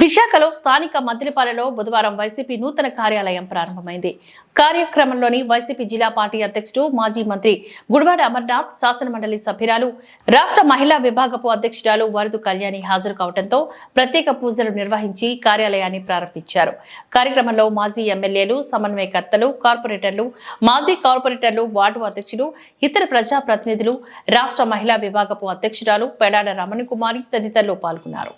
విశాఖలో స్థానిక మద్దిలపాలెలో బుధవారం వైసీపీ నూతన కార్యాలయం ప్రారంభమైంది. కార్యక్రమంలోని వైసీపీ జిల్లా పార్టీ అధ్యక్షుడు మాజీ మంత్రి గుడివాడ అమర్నాథ్ శాసనమండలి సభ్యురాలు రాష్ట్ర మహిళా విభాగపు అధ్యక్షురాలు వరదు కళ్యాణి హాజరు కావడంతో ప్రత్యేక పూజలు నిర్వహించి కార్యాలయాన్ని ప్రారంభించారు. కార్యక్రమంలో మాజీ ఎమ్మెల్యేలు సమన్వయకర్తలు కార్పొరేటర్లు మాజీ కార్పొరేటర్లు వార్డు అధ్యక్షులు ఇతర ప్రజాప్రతినిధులు రాష్ట్ర మహిళా విభాగపు అధ్యక్షురాలు పెడాడ రమణకుమారి తదితరులు పాల్గొన్నారు.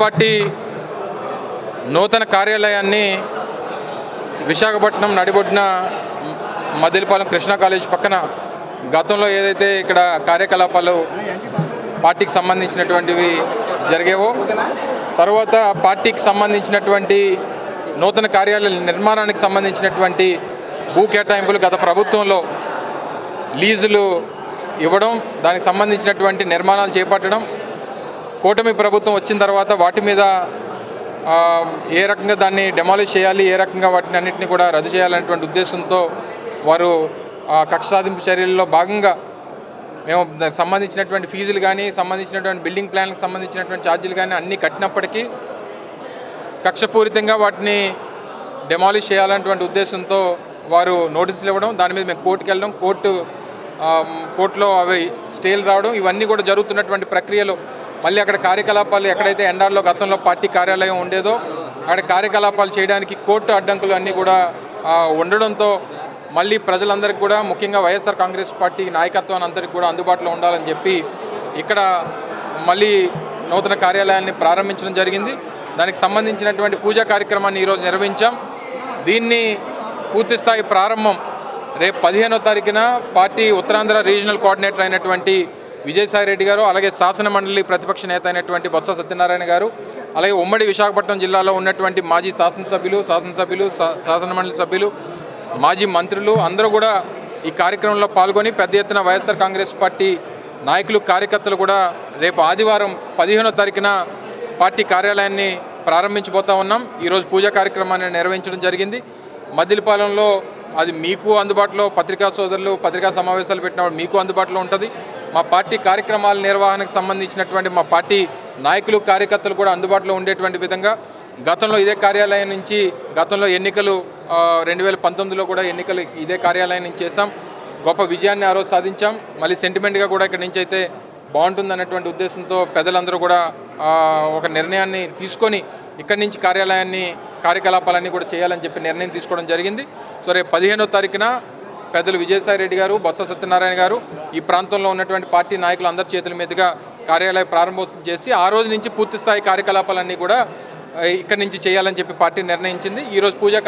పార్టీ నూతన కార్యాలయాన్ని విశాఖపట్నం నడిబొడ్డిన మదిలిపాలెం కృష్ణా కాలేజ్ పక్కన గతంలో ఏదైతే ఇక్కడ కార్యకలాపాలు పార్టీకి సంబంధించినటువంటివి జరిగేవో తర్వాత పార్టీకి సంబంధించినటువంటి నూతన కార్యాలయాల నిర్మాణానికి సంబంధించినటువంటి భూ కేటాయింపులు గత ప్రభుత్వంలో లీజులు ఇవ్వడం దానికి సంబంధించినటువంటి నిర్మాణాలు చేపట్టడం కూటమి ప్రభుత్వం వచ్చిన తర్వాత వాటి మీద ఏ రకంగా దాన్ని డెమాలిష్ చేయాలి ఏ రకంగా వాటిని అన్నింటినీ కూడా రద్దు చేయాలనేటువంటి ఉద్దేశంతో వారు కక్ష సాధింపు చర్యల్లో భాగంగా మేము దానికి సంబంధించినటువంటి ఫీజులు కానీ సంబంధించినటువంటి బిల్డింగ్ ప్లాన్లకు సంబంధించినటువంటి ఛార్జీలు కానీ అన్నీ కట్టినప్పటికీ కక్షపూరితంగా వాటిని డెమాలిష్ చేయాలన్నటువంటి ఉద్దేశంతో వారు నోటీసులు ఇవ్వడం దాని మీద మేము కోర్టుకి వెళ్ళడం కోర్టు కోర్టులో అవి స్టేలు రావడం ఇవన్నీ కూడా జరుగుతున్నటువంటి ప్రక్రియలో. మళ్ళీ అక్కడ కార్యకలాపాలు ఎక్కడైతే ఎండార్లో గతంలో పార్టీ కార్యాలయం ఉండేదో అక్కడ కార్యకలాపాలు చేయడానికి కోర్టు అడ్డంకులు అన్నీ కూడా ఉండడంతో మళ్ళీ ప్రజలందరికీ కూడా ముఖ్యంగా వైఎస్ఆర్ కాంగ్రెస్ పార్టీ నాయకత్వాన్ని అందరికీ కూడా అందుబాటులో ఉండాలని చెప్పి ఇక్కడ మళ్ళీ నూతన కార్యాలయాన్ని ప్రారంభించడం జరిగింది. దానికి సంబంధించినటువంటి పూజా కార్యక్రమాన్ని ఈరోజు నిర్వహించాం. దీన్ని పూర్తి స్థాయి ప్రారంభం రేపు పదిహేనో తారీఖున పార్టీ ఉత్తరాంధ్ర రీజనల్ కోఆర్డినేటర్ అయినటువంటి విజయసాయి రెడ్డి గారు అలాగే శాసన మండలి ప్రతిపక్ష నేత అయినటువంటి బొత్స సత్యనారాయణ గారు అలాగే ఉమ్మడి విశాఖపట్నం జిల్లాలో ఉన్నటువంటి మాజీ శాసనసభ్యులు శాసనసభ్యులు శాసన మండలి సభ్యులు మాజీ మంత్రులు అందరూ కూడా ఈ కార్యక్రమంలో పాల్గొని పెద్ద ఎత్తున వైఎస్ఆర్ కాంగ్రెస్ పార్టీ నాయకులు కార్యకర్తలు కూడా రేపు ఆదివారం పదిహేనో తారీఖున పార్టీ కార్యాలయాన్ని ప్రారంభించబోతా ఉన్నాం. ఈరోజు పూజా కార్యక్రమాన్ని నిర్వహించడం జరిగింది. మద్దిలపాలెంలో అది మీకు అందుబాటులో పత్రికా సోదరులు పత్రికా సమావేశాలు పెట్టినప్పుడు మీకు అందుబాటులో ఉంటుంది. మా పార్టీ కార్యక్రమాల నిర్వహణకు సంబంధించినటువంటి మా పార్టీ నాయకులు కార్యకర్తలు కూడా అందుబాటులో ఉండేటువంటి విధంగా గతంలో ఇదే కార్యాలయం నుంచి గతంలో ఎన్నికలు రెండు వేల పంతొమ్మిదిలో కూడా ఎన్నికలు ఇదే కార్యాలయం నుంచి చేశాం. గొప్ప విజయాన్ని ఆ రోజు సాధించాం. మళ్ళీ సెంటిమెంట్గా కూడా ఇక్కడి నుంచి అయితే బాగుంటుంది అన్నటువంటి ఉద్దేశంతో పెద్దలందరూ కూడా ఒక నిర్ణయాన్ని తీసుకొని ఇక్కడి నుంచి కార్యాలయాన్ని కార్యకలాపాలన్నీ కూడా చేయాలని చెప్పి నిర్ణయం తీసుకోవడం జరిగింది. సో రేపు పదిహేనో తారీఖున పెద్దలు విజయసాయి రెడ్డి గారు బొత్స సత్యనారాయణ గారు ఈ ప్రాంతంలో ఉన్నటువంటి పార్టీ నాయకులు అందరి చేతుల మీదుగా కార్యాలయ ప్రారంభోత్సవం చేసి ఆ రోజు నుంచి పూర్తి స్థాయి కార్యకలాపాలన్నీ కూడా ఇక్కడి నుంచి చేయాలని చెప్పి పార్టీ నిర్ణయించింది. ఈరోజు పూజా